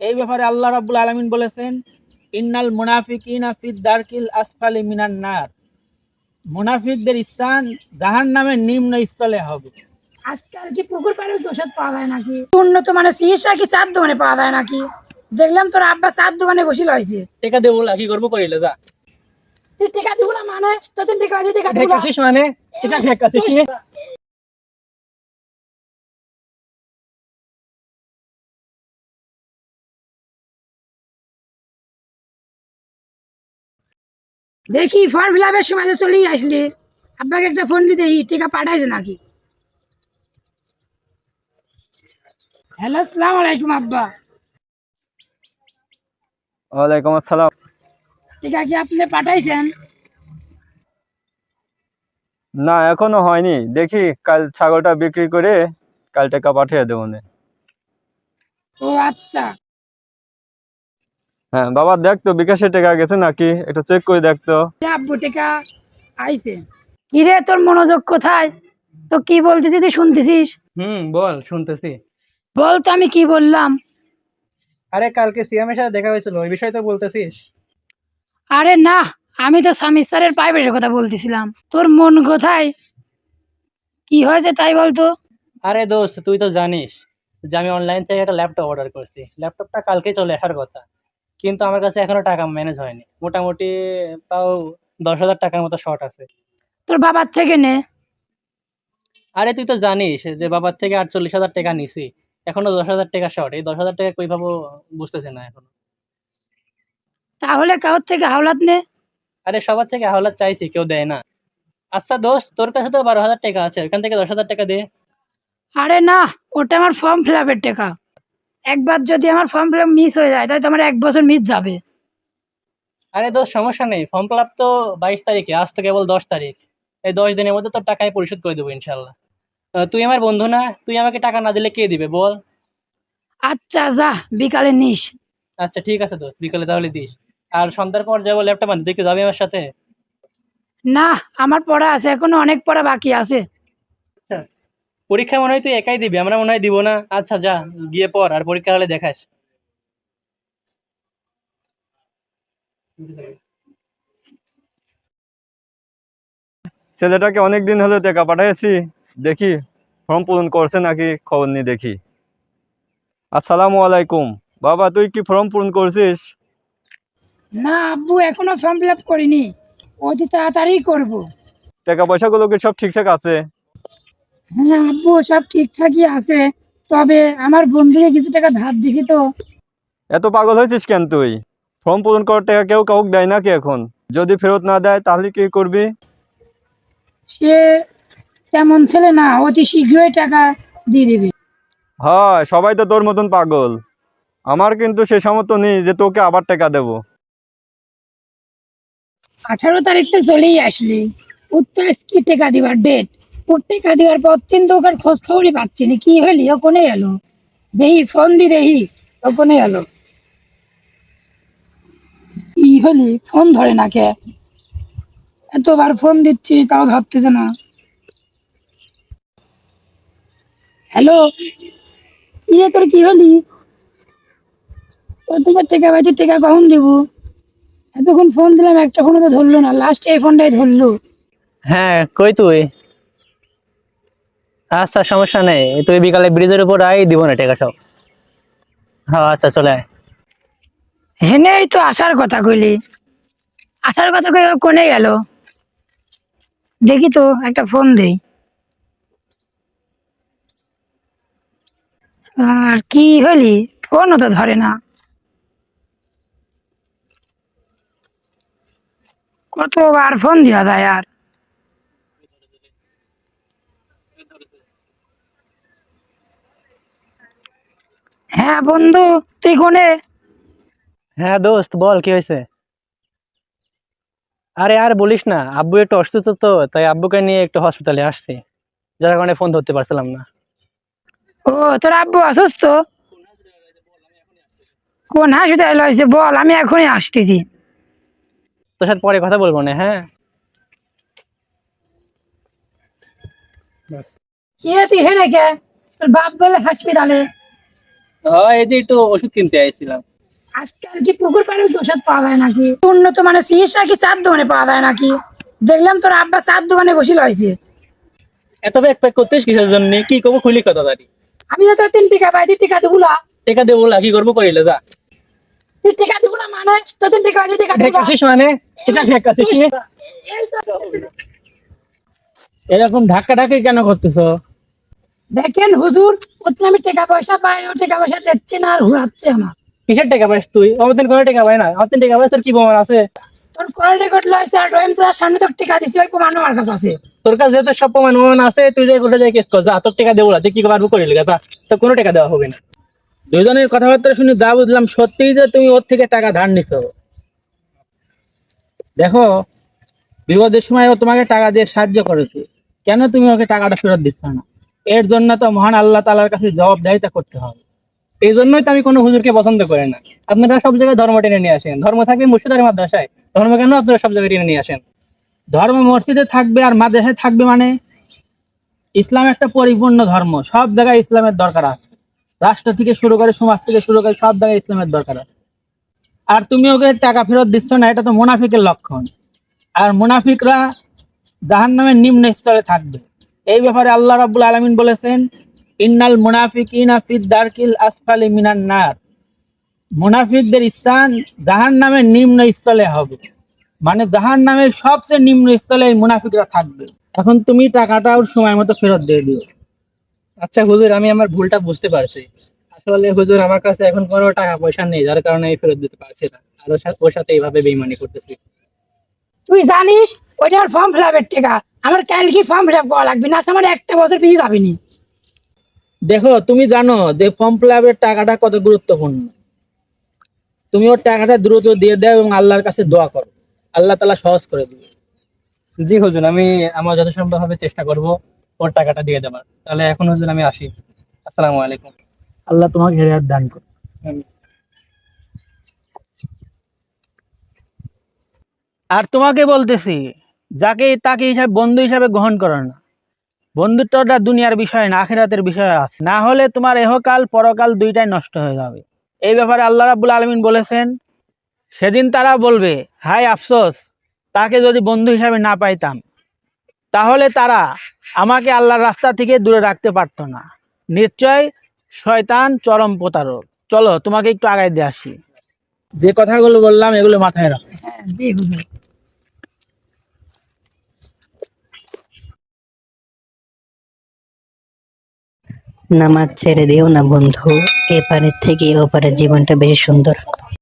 এই ব্যাপারে আল্লাহ রাব্বুল আলামিন বলেছেন ইন্নাল মুনাফিকিনা ফিদ দারকিল আসফালি মিনান নার। মুনাফিকদের স্থান জাহান্নামের নিম্ন স্থলে হবে। আজকাল কি পুকুর পাড়ে ওষুধ পাওয়া যায় নাকি? উন্নত মানে চিকিৎসা কি চার দোকানে পাওয়া যায় নাকি? দেখলাম তোর আব্বা চার দোকানে বসিল হয়েছে টেকা দেবো কি করব করিলে যা। তুই টিকা দিব না মানে তোদের টিকা টিকা মানে? টেকা ঠেকাছিস দেখি ফর্ম ফিল আপের সময় তো চলেই আসলি। আব্বাকে একটা ফোন দিতে টিকা পাঠাইছে নাকি? হ্যালো আসসালামু আলাইকুম আব্বা। ওয়ালাইকুম আসসালাম। টিকা কি আপনি পাঠাইছেন? না এখনও হয়নি। দেখি কাল ছাগলটা বিক্রি করে কাল টাকা পাঠিয়ে দেবো নে। ও আচ্ছা। হ্যাঁ বাবা দেখ তো বিকাশে টাকা গেছে নাকি? একটু চেক করে দেখ তো এ আব্বু টিকা আইছে। কিরে তোর মনোযোগ কোথায়? তো কি বলতেছিস তুই শুনতেছিস? হুম বল শুনতেছি। বল তো আমি কি বললাম? আরে কালকে সিএমের সাথে দেখা হয়েছিল ওই বিষয় তো বলতেছিস। আরে না আমি তো স্বামী স্যারের প্রাইভেটের কথা বলতেছিলাম। তোর মন কোথায়? কি হয়েছে তাই বলতো? আরে দোস্ত তুই তো জানিস যে আমি অনলাইন থেকে একটা ল্যাপটপ অর্ডার করছি। ল্যাপটপটা কালকে চলে আসার কথা। কিন্তু আমার কাছে এখনও টাকা ম্যানেজ হয়নি। মোটামুটি তাও দশ হাজার টাকার মতো শর্ট আছে। তোর বাবার থেকে নে। আরে তুই তো জানিস যে বাবার থেকে আটচল্লিশ হাজার টাকা নিছি। এখনও দশ হাজার টাকা শর্ট এই দশ হাজার টাকা কই পাবো বুঝতেছি না এখন। তাহলে কারোর থেকে হাওলাত নে। আরে সবার থেকে হাওলাত চাইছি কেউ দেয় না। আচ্ছা দোস্ত তোর কাছে তো বারো হাজার টাকা আছে ওইখান থেকে দশ হাজার টাকা দে। আরে না ওটা আমার ফর্ম ফিল আপের টাকা। একবার যদি আমার ফর্ম ফিল মিস হয়ে যায় তাহলে তো আমার এক বছর মিস যাবে। আরে দোস্ত সমস্যা নেই। ফর্ম ফিল তো বাইশ তারিখে আজ তো কেবল দশ তারিখ। এই দশ দিনের মধ্যে তোর টাকায় পরিশোধ করে দেবো ইনশাল্লাহ। তুই আমার বন্ধু না? তুই আমাকে টাকা না দিলে কে দিবে বল। আচ্ছা যা বিকালে নিস। আচ্ছা ঠিক আছে দোস্ত বিকালে তাহলে দিস। আর সন্ধ্যার পর যাব ল্যাপটপ আনতে দেখতে যাবি আমার সাথে? না আমার পড়া আছে এখনও অনেক পড়া বাকি আছে। পরীক্ষা মনে হয় তুই একাই দিবি আমরা মনে হয় দিব না। আচ্ছা যা গিয়ে পর আর পরীক্ষা হলে দেখাস। ছেলেটাকে অনেক দিন হলো টাকা পাঠিয়েছি দেখি ফর্ম পূরণ করছে নাকি খবর নিয়ে দেখি। আসসালামু আলাইকুম। বাবা তুই কি ফর্ম পূরণ করছিস? না আব্বু এখনও ফর্ম ফিল আপ করিনি। অতি তাড়াতাড়ি করব। টাকা পয়সাগুলো কি সব ঠিকঠাক আছে? হ্যাঁ আব্বু সব ঠিকঠাকই আছে। তবে আমার বন্ধুকে কিছু টাকা ধার দিছি তো। এত পাগল হয়েছিস কেন তুই? ফর্ম পূরণ করার টাকা কেউ কাউকে দেয় নাকি এখন? যদি ফেরত না দেয় তাহলে কি করবি? সে তেমন ছেলে না অতি শীঘ্রই টাকা দিয়ে দিবে। হয় সবাই তো তোর মতন পাগল। আমার কিন্তু সে সামর্থ্য নেই যে তোকে আবার টাকা দেবো। আঠারো তারিখ তো চলেই আসলি। উত্তর কি টাকা দিবার ডেট ওর টাকা পর দিন তো ওখানে খোঁজ খবরই পাচ্ছি না, কি হলি ও কোনে এলো। দেহি, ফোন দি দেহি ও কোনে এলো। কি হলি ফোন ধরে না কে? এতবার ফোন দিচ্ছি, তাও ধরতেছে না। হ্যালো? কি রে তোর, কি হলি তোর দিকে টেকা পাইছি, টেকা কখন দিব? এতক্ষণ ফোন দিলাম, একটা ফোনও তো ধরলো না, লাস্ট এই ফোনটাই ধরলো। হ্যাঁ কই তুই? আচ্ছা সমস্যা নেই। তুই বিকালে ব্রিজের উপর আই দিব না টাকা সব হ্যাঁ আচ্ছা চলে আয়। হেনেই তো আসার কথা কইলি। আসার কথা কই কোনে গেল? দেখি তো, একটা ফোন দেই। আর কি হলি ফোনও তো ধরে না। কতবার ফোন দিয়া যায় আর? হ্যাঁ বন্ধু তুই কোনে? হ্যাঁ দোস্ত বল কি হয়েছে? আরে আর বলিস না আব্বু একটু অসুস্থ তো তাই আব্বুকে নিয়ে একটু হসপিটালে আসছি। যার কারণে ফোন ধরতে পারছিলাম না। ও তোর আব্বু অসুস্থ? কোন হাসপাতালে হয়েছে বল আমি এখনই আসতেছি। তোর সাথে পরে কথা বলব না হ্যাঁ? কি তুই হেনে কে? তোর বাপ বলে হাসপাতালে হ্যাঁ এই যে একটু ওষুধ কিনতে আইছিলাম। আজকাল কি পুকুর পাড়ে ওষুধ পাওয়া যায় নাকি? উন্নত মানে চিকিৎসা কি চার দোকানে পাওয়া যায় নাকি? দেখলাম তোর আব্বা চার দোকানে এত ব্যাগ প্যাক করতেছ কিসের জন্য? কি করব খুলি কত তারি। আমি তো তিন টিকা পাই তুই টিকা দেবো না টেকা দেবো না কি করব করিলে যা। তুই টিকা দেবো না মানে? তিন টিকা পাই টিকা দেবো মানে? এটা দেখাছিস কি? এই তো- এরকম ধাক্কা ধাক্কি কেন করতেছো? দেখেন হুজুর ওতে আমি টাকা পয়সা পাই ও টাকা পয়সা দিচ্ছে না আর ঘুরাচ্ছে আমার। কিসের টাকা পাইস তুই? আমার দিন কোনো টাকা পাই না। আমার দিন টাকা পাইস তোর কি প্রমাণ আছে? তোর কল রেকর্ড লয়েছে আর রহিম স্যার সামনে তোর টাকা দিচ্ছি ওই প্রমাণ আমার কাছে আছে। তোর কাছে যেহেতু সব প্রমাণ প্রমাণ আছে তুই যে কোথায় যাই কেস কর যা তোর টাকা দেবো না তুই কি পারব করিলে যা। তো কোনো টাকা দেওয়া হবে না। দুজনের কথাবার্তা শুনে যা বুঝলাম সত্যিই যে তুমি ওর থেকে টাকা ধার নিছো। দেখো বিপদের সময় ও তোমাকে টাকা দিয়ে সাহায্য করেছে। কেন তুমি ওকে টাকাটা ফেরত দিচ্ছ না? এর জন্য তো মহান আল্লাহ তালার কাছে জবাবদাহিতা করতে হবে। এই জন্যই তো আমি কোনো হুজুরকে পছন্দ করি না। আপনারা সব জায়গায় ধর্ম টেনে নিয়ে আসেন। ধর্ম থাকবে মুর্শিদার মাদ্রাসায়। ধর্ম কেন আপনারা সব জায়গায় টেনে নিয়ে আসেন? ধর্ম মসজিদে থাকবে আর মাদ্রাসায় থাকবে মানে ইসলাম একটা পরিপূর্ণ ধর্ম। সব জায়গায় ইসলামের দরকার আছে। রাষ্ট্র থেকে শুরু করে সমাজ থেকে শুরু করে সব জায়গায় ইসলামের দরকার আছে। আর তুমি ওকে টাকা ফেরত দিচ্ছ না, এটা তো মুনাফিকের লক্ষণ। আর মুনাফিকরা জাহান নামের নিম্ন স্তরে থাকবে। এই ব্যাপারে আল্লাহ রাব্বুল আলামিন বলেছেন, ইন্নাল মুনাফিকিনা ফিদ দারকিল আসফালি মিনান নার। মুনাফিকদের স্থান জাহান নামের নিম্ন স্থলে হবে। মানে জাহান নামের সবচেয়ে নিম্ন স্থলে এই মুনাফিকরা থাকবে। এখন তুমি টাকাটা ওর সময় মতো ফেরত দিয়ে দিও। আচ্ছা হুজুর, আমি আমার ভুলটা বুঝতে পারছি। আসলে হুজুর, আমার কাছে এখন কোনো টাকা পয়সা নেই, যার কারণে আমি ফেরত দিতে পারছি না। আর ওর সাথে এইভাবে বেইমানি করতেছি। তুই জানিস ওইটার ফর্ম ফিল আপের টাকা। আমার কালকে ফর্ম ফিল আপ করা লাগবে? না আমার একটা বছর পিছিয়ে যাবে নি দেখো তুমি জানো যে ফর্ম ফিল আপের টাকাটা কত গুরুত্বপূর্ণ। তুমি ওর টাকাটা দ্রুত দিয়ে দাও এবং আল্লাহর কাছে দোয়া করো। আল্লাহ তালা সহজ করে দিবে। জি হুজুর আমি আমার যথাসম্ভব ভাবে চেষ্টা করব ওর টাকাটা দিয়ে দেবার। তাহলে এখন হুজুর আমি আসি। আসসালামু আলাইকুম। আল্লাহ তোমাকে হেদায়ত দান করো আর তোমাকে বলতেছি, যাকে তাকে হিসাবে বন্ধু হিসাবে গ্রহণ করো না। বন্ধুত্বটা দুনিয়ার বিষয় না, আখেরাতের বিষয় আছে। না হলে তোমার এহকাল, পরকাল দুইটাই নষ্ট হয়ে যাবে। এই ব্যাপারে আল্লাহ রাব্বুল আলমিন বলেছেন, সেদিন তারা বলবে হাই আফসোস, তাকে যদি বন্ধু হিসাবে না পাইতাম, তাহলে তারা আমাকে আল্লাহর রাস্তা থেকে দূরে রাখতে পারতো না। নিশ্চয় শয়তান চরম প্রতারক। চলো, তোমাকে একটু আগায় দিয়ে আসি। যে কথাগুলো বললাম, এগুলো মাথায় রাখো হ্যাঁ জি হুজুর নামাজ ছেড়ে দিও না বন্ধু। এপারের থেকে ওপারের জীবনটা বেশি সুন্দর।